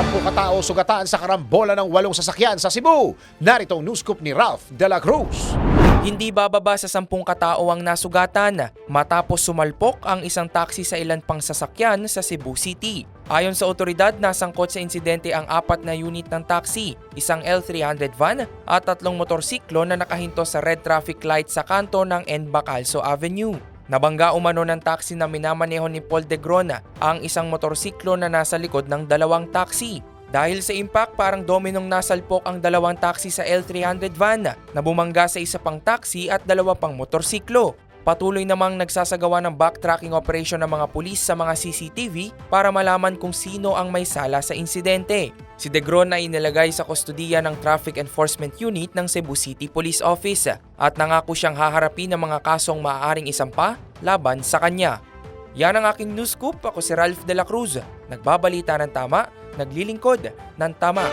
Sampu katao sugatan sa karambola ng walong sasakyan sa Cebu. Narito ang news scoop ni Ralph De La Cruz. Hindi bababa sa sampung katao ang nasugatan matapos sumalpok ang isang taxi sa ilan pang sasakyan sa Cebu City. Ayon sa otoridad, nasangkot sa insidente ang apat na unit ng taxi, isang L300 van at tatlong motorsiklo na nakahinto sa red traffic light sa kanto ng N. Bacalso Avenue. Nabangga umano ng taxi na minamaneho ni Paul de Grona ang isang motorsiklo na nasa likod ng dalawang taxi. Dahil sa impact, parang dominong nasalpok ang dalawang taxi sa L300 van na bumangga sa isa pang taxi at dalawa pang motorsiklo. Patuloy namang nagsasagawa ng backtracking operation ng mga pulis sa mga CCTV para malaman kung sino ang may sala sa insidente. Si De Gron ay inilagay sa kustodiya ng Traffic Enforcement Unit ng Cebu City Police Office at nangako siyang haharapin ng mga kasong maaaring isampa laban sa kanya. Yan ang aking news scoop. Ako si Ralph De La Cruz. Nagbabalita ng tama, naglilingkod ng tama.